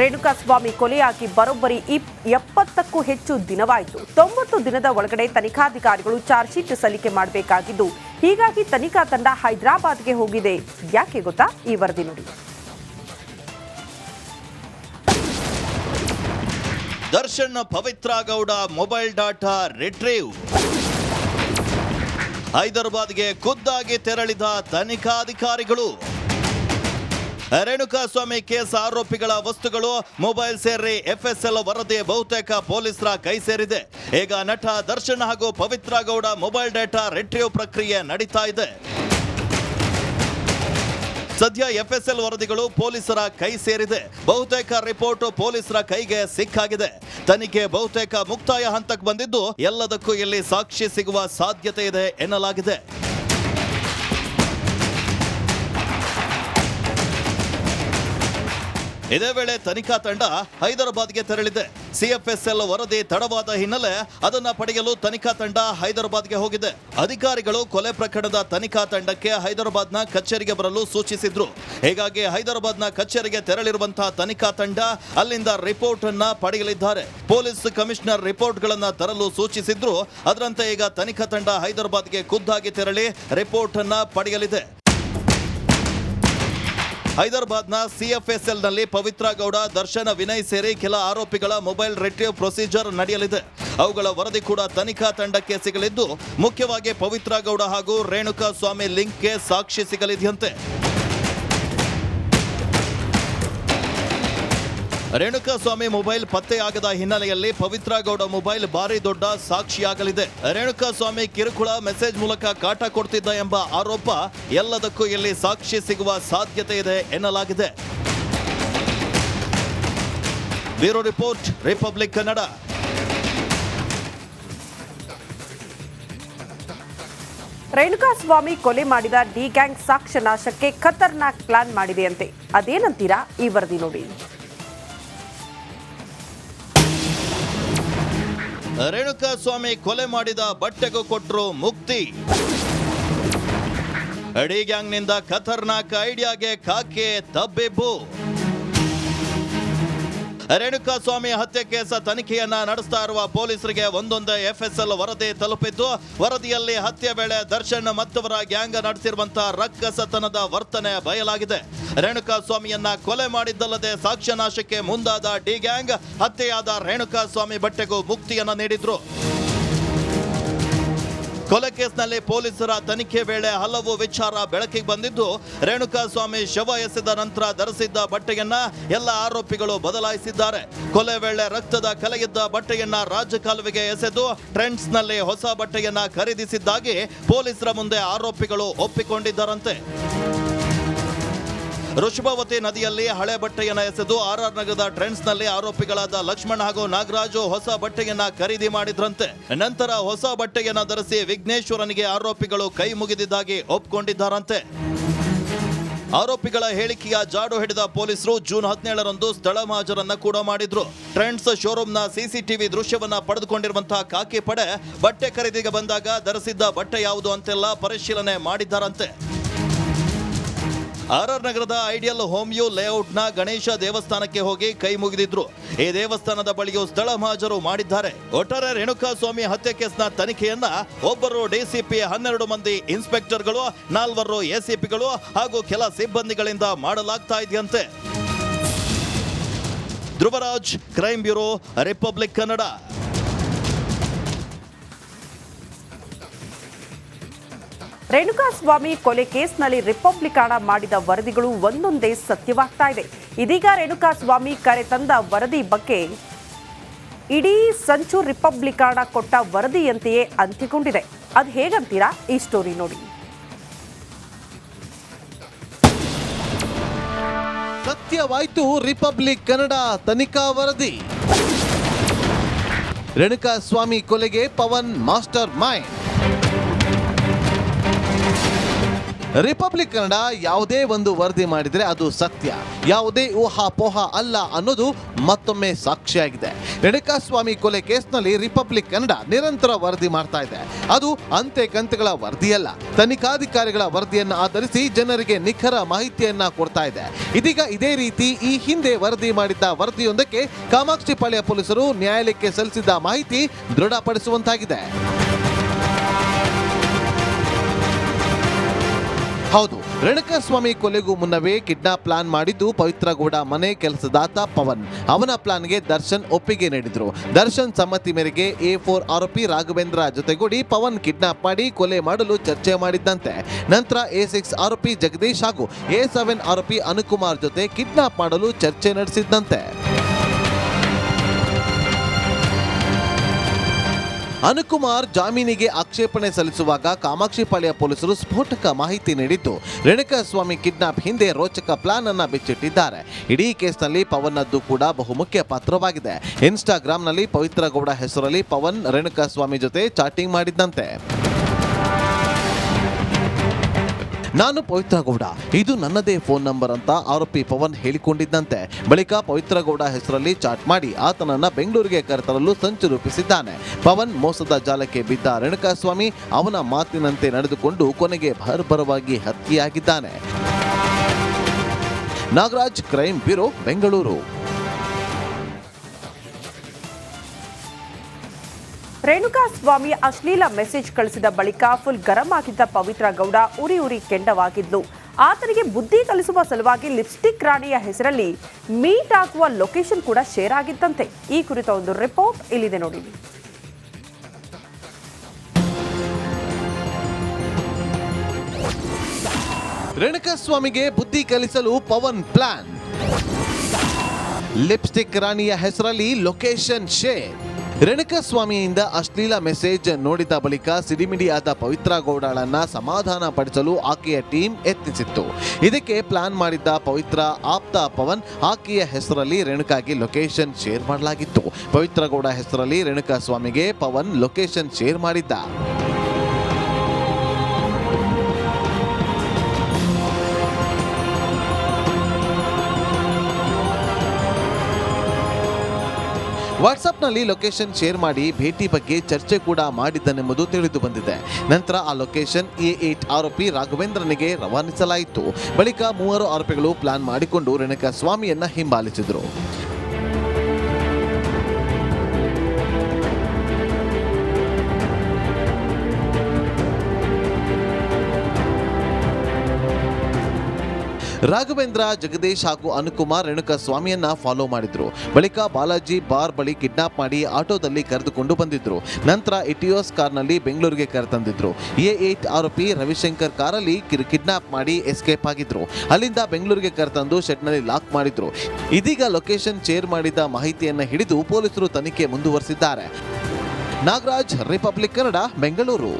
ರೇಣುಕಾಸ್ವಾಮಿ ಕೊಲೆಯಾಗಿ ಬರೋಬ್ಬರಿ ಎಪ್ಪತ್ತಕ್ಕೂ ಹೆಚ್ಚು ದಿನವಾಯಿತು. ತೊಂಬತ್ತು ದಿನದ ಒಳಗಡೆ ತನಿಖಾಧಿಕಾರಿಗಳು ಚಾರ್ಜ್ ಶೀಟ್ ಸಲ್ಲಿಕೆ ಮಾಡಬೇಕಾಗಿದ್ದು, ಹೀಗಾಗಿ ತನಿಖಾ ತಂಡ ಹೈದರಾಬಾದ್ಗೆ ಹೋಗಿದೆ. ಯಾಕೆ ಗೊತ್ತಾ? ಈ ವರದಿ ನೋಡಿ. Darshan Pavithra Gowda mobile data retrieve. ಹೈದರಾಬಾದ್ಗೆ ಖುದ್ದಾಗಿ ತೆರಳಿದ ತನಿಖಾಧಿಕಾರಿಗಳು. ರೇಣುಕಾಸ್ವಾಮಿ ಕೇಸ್ ಆರೋಪಿಗಳ ವಸ್ತುಗಳು ಮೊಬೈಲ್ ಸೇರಿ ಎಫ್ಎಸ್ಎಲ್ ವರದಿ ಬಹುತೇಕ ಪೊಲೀಸರ ಕೈ ಸೇರಿದೆ. ಈಗ ನಟ ದರ್ಶನ್ ಹಾಗೂ Pavithra Gowda mobile data retrieve ಪ್ರಕ್ರಿಯೆ ನಡೀತಾ ಇದೆ. ಸದ್ಯ ಎಫ್ಎಸ್ಎಲ್ ವರದಿಗಳು ಪೊಲೀಸರ ಕೈ ಸೇರಿದೆ. ಬಹುತೇಕ ರಿಪೋರ್ಟ್ ಪೊಲೀಸರ ಕೈಗೆ ಸಿಕ್ಕಾಗಿದೆ. ತನಿಖೆ ಬಹುತೇಕ ಮುಕ್ತಾಯ ಹಂತಕ್ಕೆ ಬಂದಿದ್ದು ಎಲ್ಲದಕ್ಕೂ ಇಲ್ಲಿ ಸಾಕ್ಷಿ ಸಿಗುವ ಸಾಧ್ಯತೆ ಇದೆ ಎನ್ನಲಾಗಿದೆ. ಇದೇ ವೇಳೆ ತನಿಖಾ ತಂಡ ಹೈದರಾಬಾದ್ಗೆ ತೆರಳಿದೆ. ಸಿಎಫ್ಎಸ್ಎಲ್ ವರದಿ ತಡವಾದ ಹಿನ್ನೆಲೆ ಅದನ್ನ ಪಡೆಯಲು ತನಿಖಾ ತಂಡ ಹೈದರಾಬಾದ್ಗೆ ಹೋಗಿದೆ. ಅಧಿಕಾರಿಗಳು ಕೊಲೆ ಪ್ರಕರಣದ ತನಿಖಾ ತಂಡಕ್ಕೆ ಹೈದರಾಬಾದ್ನ ಕಚೇರಿಗೆ ಬರಲು ಸೂಚಿಸಿದ್ರು. ಹೀಗಾಗಿ ಹೈದರಾಬಾದ್ನ ಕಚೇರಿಗೆ ತೆರಳಿರುವಂತಹ ತನಿಖಾ ತಂಡ ಅಲ್ಲಿಂದ ರಿಪೋರ್ಟ್ ಅನ್ನ ಪಡೆಯಲಿದ್ದಾರೆ. ಪೊಲೀಸ್ ಕಮಿಷನರ್ ರಿಪೋರ್ಟ್ ರಿಪೋರ್ಟ್ಗಳನ್ನ ತರಲು ಸೂಚಿಸಿದ್ರು. ಅದರಂತೆ ಈಗ ತನಿಖಾ ತಂಡ ಹೈದರಾಬಾದ್ಗೆ ಖುದ್ದಾಗಿ ತೆರಳಿ ರಿಪೋರ್ಟ್ ಅನ್ನ ಪಡೆಯಲಿದೆ. ಹೈದರಾಬಾದ್ನ ಸಿಎಫ್ಎಸ್ಎಲ್ನಲ್ಲಿ ಪವಿತ್ರ ಗೌಡ, ದರ್ಶನ, ವಿನಯ್ ಸೇರಿ ಕೆಲ ಆರೋಪಿಗಳ ಮೊಬೈಲ್ ರಿಟ್ರೀವ್ ಪ್ರೊಸೀಜರ್ ನಡೆಯಲಿದೆ. ಅವುಗಳ ವರದಿ ಕೂಡ ತನಿಖಾ ತಂಡಕ್ಕೆ ಸಿಗಲಿದ್ದು, ಮುಖ್ಯವಾಗಿ ಪವಿತ್ರ ಗೌಡ ಹಾಗೂ ರೇಣುಕಾ ಸ್ವಾಮಿ ಲಿಂಕ್ಗೆ ಸಾಕ್ಷಿ ಸಿಗಲಿದೆಯಂತೆ. ರೇಣುಕಾ ಸ್ವಾಮಿ ಮೊಬೈಲ್ ಪತ್ತೆಯಾಗದ ಹಿನ್ನೆಲೆಯಲ್ಲಿ ಪವಿತ್ರ ಗೌಡ ಮೊಬೈಲ್ ಭಾರಿ ದೊಡ್ಡ ಸಾಕ್ಷಿಯಾಗಲಿದೆ. ರೇಣುಕಾ ಸ್ವಾಮಿ ಕಿರುಕುಳ ಮೆಸೇಜ್ ಮೂಲಕ ಕಾಟ ಕೊಡ್ತಿದ್ದ ಎಂಬ ಆರೋಪ ಎಲ್ಲದಕ್ಕೂ ಇಲ್ಲಿ ಸಾಕ್ಷಿ ಸಿಗುವ ಸಾಧ್ಯತೆ ಇದೆ ಎನ್ನಲಾಗಿದೆ. Bureau report, Republic Kannada. Renukaswamy ಕೊಲೆ ಮಾಡಿದ ಡಿ ಗ್ಯಾಂಗ್ ಸಾಕ್ಷ್ಯ ನಾಶಕ್ಕೆ ಖತರ್ನಾಕ್ ಪ್ಲಾನ್ ಮಾಡಿದೆಯಂತೆ. ಅದೇನಂತೀರಾ ಈ ವರದಿ ನೋಡಿ. ರೇಣುಕಾ ಸ್ವಾಮಿ ಕೊಲೆ ಮಾಡಿದ ಬಟ್ಟೆಗೂ ಕೊಟ್ಟರು ಮುಕ್ತಿ. ಅಡಿ ಗ್ಯಾಂಗ್ನಿಂದ ಖತರ್ನಾಕ್ ಐಡಿಯಾಗೆ ಕಾಕೆ ತಬ್ಬಿಬ್ಬು. ರೇಣುಕಾ ಸ್ವಾಮಿ ಹತ್ಯೆ ಕೇಸ ತನಿಖೆಯನ್ನ ನಡೆಸ್ತಾ ಇರುವ ಪೊಲೀಸರಿಗೆ ಒಂದೊಂದೇ ಎಫ್ಎಸ್ಎಲ್ ವರದಿ ತಲುಪಿದ್ದು, ವರದಿಯಲ್ಲಿ ಹತ್ಯೆ ವೇಳೆ ದರ್ಶನ್ ಮತ್ತವರ ಗ್ಯಾಂಗ್ ನಡೆಸಿರುವಂತಹ ರಕ್ಕಸತನದ ವರ್ತನೆ ಬಯಲಾಗಿದೆ. ರೇಣುಕಾ ಸ್ವಾಮಿಯನ್ನ ಕೊಲೆ ಮಾಡಿದ್ದಲ್ಲದೆ ಸಾಕ್ಷ್ಯನಾಶಕ್ಕೆ ಮುಂದಾದ ಡಿ ಗ್ಯಾಂಗ್ ಹತ್ಯೆಯಾದ ರೇಣುಕಾ ಸ್ವಾಮಿ ಬಟ್ಟೆಗೂ ಮುಕ್ತಿಯನ್ನ ನೀಡಿದ್ರು. ಕೊಲೆ ಕೇಸ್ನಲ್ಲಿ ಪೊಲೀಸರ ತನಿಖೆ ವೇಳೆ ಹಲವು ವಿಚಾರ ಬೆಳಕಿಗೆ ಬಂದಿದ್ದು, ರೇಣುಕಾ ಸ್ವಾಮಿ ಶವ ಎಸೆದ ನಂತರ ಧರಿಸಿದ್ದ ಬಟ್ಟೆಯನ್ನ ಎಲ್ಲ ಆರೋಪಿಗಳು ಬದಲಾಯಿಸಿದ್ದಾರೆ. ಕೊಲೆ ವೇಳೆ ರಕ್ತದ ಕಲೆಯಿದ್ದ ಬಟ್ಟೆಯನ್ನ ರಾಜಕಾಲುವೆಗೆ ಎಸೆದು, ಟ್ರೆಂಡ್ಸ್ನಲ್ಲಿ ಹೊಸ ಬಟ್ಟೆಯನ್ನ ಖರೀದಿಸಿದ್ದಾಗಿ ಪೊಲೀಸರ ಮುಂದೆ ಆರೋಪಿಗಳು ಒಪ್ಪಿಕೊಂಡಿದ್ದಾರಂತೆ. ಋಷಭಾವತಿ ನದಿಯಲ್ಲಿ ಹಳೆ ಬಟ್ಟೆಯನ್ನು ಎಸೆದು ಆರ್ ಆರ್ ನಗರದ ಟ್ರೆಂಡ್ಸ್ನಲ್ಲಿ ಆರೋಪಿಗಳಾದ ಲಕ್ಷ್ಮಣ್ ಹಾಗೂ ನಾಗರಾಜು ಹೊಸ ಬಟ್ಟೆಯನ್ನ ಖರೀದಿ ಮಾಡಿದ್ರಂತೆ. ನಂತರ ಹೊಸ ಬಟ್ಟೆಯನ್ನ ಧರಿಸಿ ವಿಘ್ನೇಶ್ವರನಿಗೆ ಆರೋಪಿಗಳು ಕೈ ಮುಗಿದಿದ್ದಾಗಿ ಒಪ್ಪಿಕೊಂಡಿದ್ದಾರಂತೆ ಆರೋಪಿಗಳ ಹೇಳಿಕೆಯ ಜಾಡು ಹಿಡಿದ ಪೊಲೀಸರು ಜೂನ್ ಹದಿನೇಳರಂದು ಸ್ಥಳ ಮಹಾಜರನ್ನ ಕೂಡ ಮಾಡಿದ್ರು. ಟ್ರೆಂಡ್ಸ್ ಶೋರೂಮ್ನ ಸಿಸಿಟಿವಿ ದೃಶ್ಯವನ್ನ ಪಡೆದುಕೊಂಡಿರುವಂತಹ ಕಾಕಿ ಪಡೆ ಬಟ್ಟೆ ಖರೀದಿಗೆ ಬಂದಾಗ ಧರಿಸಿದ್ದ ಬಟ್ಟೆ ಯಾವುದು ಅಂತೆಲ್ಲ ಪರಿಶೀಲನೆ ಮಾಡಿದ್ದಾರಂತೆ. ಆರ್ ಆರ್ ನಗರದ ಐಡಿಯಲ್ ಹೋಮ್ ಯು ಲೇಔಟ್ನ ಗಣೇಶ ದೇವಸ್ಥಾನಕ್ಕೆ ಹೋಗಿ ಕೈ ಮುಗಿದಿದ್ರು. ಈ ದೇವಸ್ಥಾನದ ಬಳಿಯೂ ಸ್ಥಳ ಮಹಾಜರು ಮಾಡಿದ್ದಾರೆ. ಒಟ್ಟಾರೆ ರೇಣುಕಾ ಸ್ವಾಮಿ ಹತ್ಯೆ ಕೇಸ್ನ ತನಿಖೆಯನ್ನ ಒಬ್ಬರು ಡಿಸಿಪಿ ಹನ್ನೆರಡು ಮಂದಿ ಇನ್ಸ್ಪೆಕ್ಟರ್ಗಳು, ನಾಲ್ವರು ಎಸಿಪಿಗಳು ಹಾಗೂ ಕೆಲ ಸಿಬ್ಬಂದಿಗಳಿಂದ ಮಾಡಲಾಗ್ತಾ ಇದೆಯಂತೆ. Dhruvaraj crime bureau, Republic Kannada. Renukaswamy ಕೊಲೆ ಕೇಸ್ನಲ್ಲಿ ರಿಪಬ್ಲಿಕಾಣ ಮಾಡಿದ ವರದಿಗಳು ಒಂದೊಂದೇ ಸತ್ಯವಾಗ್ತಾ ಇದೆ. ಇದೀಗ ರೇಣುಕಾಸ್ವಾಮಿ ಕರೆ ತಂದ ವರದಿ ಬಗ್ಗೆ ಇಡೀ ಸಂಚು ರಿಪಬ್ಲಿಕಾಣ ಕೊಟ್ಟ ವರದಿಯಂತೆಯೇ ಅಂತ್ಯಗೊಂಡಿದೆ ಅದು ಹೇಗಂತೀರಾ? ಈ ಸ್ಟೋರಿ ನೋಡಿ. ಸತ್ಯವಾಯ್ತು ರಿಪಬ್ಲಿಕ್ ಕನ್ನಡ ತನಿಖಾ ವರದಿ. ರೇಣುಕಾ ಸ್ವಾಮಿ ಕೊಲೆಗೆ Pavan mastermind. Republic Kannada ಯಾವುದೇ ಒಂದು ವರದಿ ಮಾಡಿದರೆ ಅದು ಸತ್ಯ. ಯಾವುದೇ ಊಹಾಪೋಹ ಅಲ್ಲ ಅನ್ನೋದು ಮತ್ತೊಮ್ಮೆ ಸಾಕ್ಷಿಯಾಗಿದೆ. ರೇಣುಕಾಸ್ವಾಮಿ ಕೊಲೆ ಕೇಸ್ನಲ್ಲಿ ರಿಪಬ್ಲಿಕ್ ಕನ್ನಡ ನಿರಂತರ ವರದಿ ಮಾಡ್ತಾ ಇದೆ. ಅದು ಅಂತೆ ಕಂತೆಗಳ ವರದಿಯಲ್ಲ. ತನಿಖಾಧಿಕಾರಿಗಳ ವರದಿಯನ್ನು ಆಧರಿಸಿ ಜನರಿಗೆ ನಿಖರ ಮಾಹಿತಿಯನ್ನ ಕೊಡ್ತಾ ಇದೆ. ಇದೀಗ ಇದೇ ರೀತಿ ಈ ಹಿಂದೆ ವರದಿ ಮಾಡಿದ್ದ ವರದಿಯೊಂದಕ್ಕೆ ಕಾಮಾಕ್ಷಿಪಾಳ್ಯ ಪೊಲೀಸರು ನ್ಯಾಯಾಲಯಕ್ಕೆ ಸಲ್ಲಿಸಿದ್ದ ಮಾಹಿತಿ ದೃಢಪಡಿಸುವಂತಾಗಿದೆ. ಹೌದು. ರೇಣುಕಾಸ್ವಾಮಿ ಕೊಲೆಗೂ ಮುನ್ನವೇ ಕಿಡ್ನಾಪ್ ಪ್ಲಾನ್ ಮಾಡಿದ್ದು ಪವಿತ್ರ ಗೌಡ ಮನೆ ಕೆಲಸದಾತ ಪವನ್. ಅವನ ಪ್ಲಾನ್ಗೆ ದರ್ಶನ್ ಒಪ್ಪಿಗೆ ನೀಡಿದ್ರು. ದರ್ಶನ್ ಸಮ್ಮತಿ ಮೇರೆಗೆ ಎ ಫೋರ್ ಆರೋಪಿ ರಾಘವೇಂದ್ರ ಜೊತೆಗೂಡಿ ಪವನ್ ಕಿಡ್ನಾಪ್ ಮಾಡಿ ಕೊಲೆ ಮಾಡಲು ಚರ್ಚೆ ಮಾಡಿದ್ದಂತೆ. ನಂತರ ಎ ಸಿಕ್ಸ್ ಆರೋಪಿ ಜಗದೀಶ್ ಹಾಗೂ ಎ ಸೆವೆನ್ ಆರೋಪಿ ಅನುಕುಮಾರ್ ಜೊತೆ ಕಿಡ್ನಾಪ್ ಮಾಡಲು ಚರ್ಚೆ ನಡೆಸಿದ್ದಂತೆ. ಅನುಕುಮಾರ್ ಜಾಮೀನಿಗೆ ಆಕ್ಷೇಪಣೆ ಸಲ್ಲಿಸುವಾಗ ಕಾಮಾಕ್ಷಿಪಾಳ್ಯ ಪೊಲೀಸರು ಸ್ಫೋಟಕ ಮಾಹಿತಿ ನೀಡಿದ್ದು, ರೇಣುಕಾಸ್ವಾಮಿ ಕಿಡ್ನಾಪ್ ಹಿಂದೆ ರೋಚಕ ಪ್ಲಾನ್ ಅನ್ನ ಬಿಚ್ಚಿಟ್ಟಿದ್ದಾರೆ. ಇಡೀ ಕೇಸ್ನಲ್ಲಿ ಪವನ್ನದ್ದು ಕೂಡ ಬಹುಮುಖ್ಯ ಪಾತ್ರವಾಗಿದೆ. ಇನ್ಸ್ಟಾಗ್ರಾಂನಲ್ಲಿ ಪವಿತ್ರ ಗೌಡ ಹೆಸರಲ್ಲಿ ಪವನ್, ರೇಣುಕಾಸ್ವಾಮಿ ಜೊತೆ ಚಾಟಿಂಗ್ ಮಾಡಿದ್ದಂತೆ. ನಾನು ಪವಿತ್ರ ಗೌಡ ಇದು ನನ್ನದೇ ಫೋನ್ ನಂಬರ್ ಅಂತ ಆರೋಪಿ ಪವನ್ ಹೇಳಿಕೊಂಡಿದ್ದಂತೆ. ಬಳಿಕ ಪವಿತ್ರ ಗೌಡ ಹೆಸರಲ್ಲಿ ಚಾಟ್ ಮಾಡಿ ಆತನನ್ನ ಬೆಂಗಳೂರಿಗೆ ಕರೆತರಲು ಸಂಚು ರೂಪಿಸಿದ್ದಾನೆ. ಪವನ್ ಮೋಸದ ಜಾಲಕ್ಕೆ ಬಿದ್ದ ರೇಣುಕಾಸ್ವಾಮಿ ಅವನ ಮಾತಿನಂತೆ ನಡೆದುಕೊಂಡು ಕೊನೆಗೆ ಭರ್ಭರವಾಗಿ ಹತ್ಯೆಯಾಗಿದ್ದಾನೆ. Nagaraj crime bureau, Bengaluru. Renukaswamy ಅಶ್ಲೀಲ ಮೆಸೇಜ್ ಕಳಿಸಿದ ಬಳಿಕ ಫುಲ್ ಗರಂ ಆಗಿದ್ದ ಪವಿತ್ರ ಗೌಡ ಉರಿ ಉರಿ ಕೆಂಡವಾಗಿದ್ದು ಆತನಿಗೆ ಬುದ್ಧಿ ಕಲಿಸುವ ಸಲುವಾಗಿ ಲಿಪ್ಸ್ಟಿಕ್ ರಾಣಿಯ ಹೆಸರಲ್ಲಿ ಮೀಟ್ ಆಗುವ ಲೊಕೇಶನ್ ಕೂಡ ಶೇರ್ ಆಗಿದ್ದಂತೆ ಈ ಕುರಿತ ಒಂದು ರಿಪೋರ್ಟ್ ಇಲ್ಲಿದೆ ನೋಡಿ. ರೇಣುಕಾಸ್ವಾಮಿಗೆ ಬುದ್ಧಿ ಕಲಿಸಲು ಪವನ್ ಪ್ಲಾನ್. ಲಿಪ್ಸ್ಟಿಕ್ ರಾಣಿಯ ಹೆಸರಲ್ಲಿ ಲೊಕೇಶನ್ ಶೇರ್. ರೇಣುಕಾಸ್ವಾಮಿಯಿಂದ ಅಶ್ಲೀಲ ಮೆಸೇಜ್ ನೋಡಿದ ಬಳಿಕ ಸಿಡಿಮಿಡಿಯಾದ ಪವಿತ್ರ ಗೌಡಳನ್ನ ಸಮಾಧಾನ ಪಡಿಸಲು ಆಕೆಯ ಟೀಮ್ ಯತ್ನಿಸಿತ್ತು. ಇದಕ್ಕೆ ಪ್ಲಾನ್ ಮಾಡಿದ್ದ ಪವಿತ್ರ ಆಪ್ತ ಪವನ್ ಆಕೆಯ ಹೆಸರಲ್ಲಿ ರೇಣುಕಾಗಿ ಲೊಕೇಶನ್ ಶೇರ್ ಮಾಡಲಾಗಿತ್ತು. ಪವಿತ್ರ ಗೌಡ ಹೆಸರಲ್ಲಿ ರೇಣುಕಾಸ್ವಾಮಿಗೆ ಪವನ್ ಲೊಕೇಶನ್ ಶೇರ್ ಮಾಡಿದ್ದ. ವಾಟ್ಸಪ್ನಲ್ಲಿ ಲೊಕೇಶನ್ ಶೇರ್ ಮಾಡಿ ಭೇಟಿ ಬಗ್ಗೆ ಚರ್ಚೆ ಕೂಡ ಮಾಡಿದ್ದನೆಂಬುದು ತಿಳಿದು ಬಂದಿದೆ. ನಂತರ ಆ ಲೊಕೇಶನ್ ಎ ಏಟ್ ಆರೋಪಿ ರಾಘವೇಂದ್ರನಿಗೆ ರವಾನಿಸಲಾಯಿತು. ಬಳಿಕ ಮೂವರು ಆರೋಪಿಗಳು ಪ್ಲಾನ್ ಮಾಡಿಕೊಂಡು ರೇಣುಕಾ ಸ್ವಾಮಿಯನ್ನ ಹಿಂಬಾಲಿಸಿದರು. ರಾಘವೇಂದ್ರ, ಜಗದೀಶ್ ಹಾಗೂ ಅನುಕುಮಾರ್ ರೇಣುಕಾ ಸ್ವಾಮಿಯನ್ನ ಫಾಲೋ ಮಾಡಿದ್ರು. ಬಳಿಕ ಬಾಲಾಜಿ ಬಾರ್ ಬಳಿ ಕಿಡ್ನಾಪ್ ಮಾಡಿ ಆಟೋದಲ್ಲಿ ಕರೆದುಕೊಂಡು ಬಂದಿದ್ರು. ನಂತರ ಇಟಿಯೋಸ್ ಕಾರ್ನಲ್ಲಿ ಬೆಂಗಳೂರಿಗೆ ಕರೆತಂದಿದ್ರು. ಎ ಏಟ್ ಆರೋಪಿ ರವಿಶಂಕರ್ ಕಾರಲ್ಲಿ ಕಿಡ್ನಾಪ್ ಮಾಡಿ ಎಸ್ಕೇಪ್ ಆಗಿದ್ರು. ಅಲ್ಲಿಂದ ಬೆಂಗಳೂರಿಗೆ ಕರೆತಂದು ಶೆಡ್ನಲ್ಲಿ ಲಾಕ್ ಮಾಡಿದ್ರು. ಇದೀಗ ಲೊಕೇಶನ್ ಶೇರ್ ಮಾಡಿದ ಮಾಹಿತಿಯನ್ನ ಹಿಡಿದು ಪೊಲೀಸರು ತನಿಖೆ ಮುಂದುವರೆಸಿದ್ದಾರೆ. ನಾಗರಾಜ್ ರಿಪಬ್ಲಿಕ್ ಕನ್ನಡ ಬೆಂಗಳೂರು